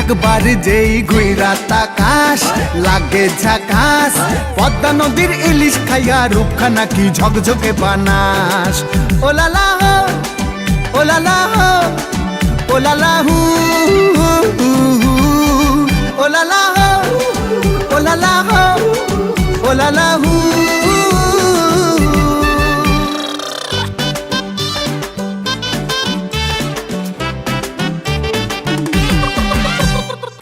একবার যেই ঘুইরা তাকাস, লাগে ঝাকাস। পদ্মা নদীর ইলিশ খাইয়া রূপখানা কি ঝকঝকে বানাস। ওলালা হো ওলালা হো ওলালা হু ওলালা হো ওলালা হো ওলালা হু।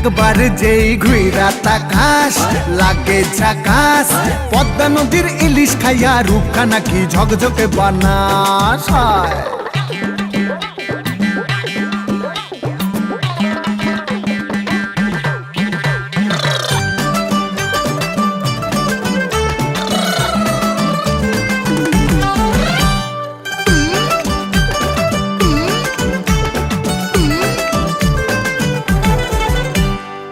একবার যেই ঘুইরা তাকাস লাগে ঝাকাস পদ্মা নদীর ইলিশ খাইয়া রূপখানা কি ঝকঝকে বানাস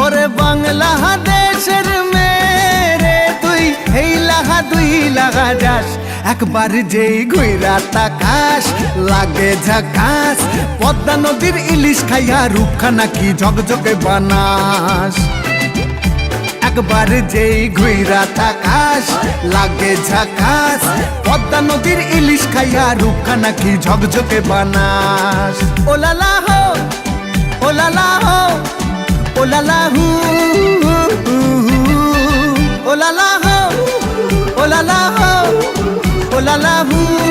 ওরে বাংলাদেশের মেরে তুই, এই লাহা দুই লাগা যাস। একবার যেই ঘুইরা তাকাস, লাগে ঝাকাস, পদ্মা নদীর ইলিশ খাইয়া রূপখানা কি ঝকঝকে বানাস। একবার যেই ঘুইরা তাকাস, লাগে ঝাকাস, পদ্মা নদীর ইলিশ খাইয়া রূপখানা কি ঝকঝকে বানাস। ওলালা হো ওলালা হো হু ওলালা হো লালা হো ওলালা হু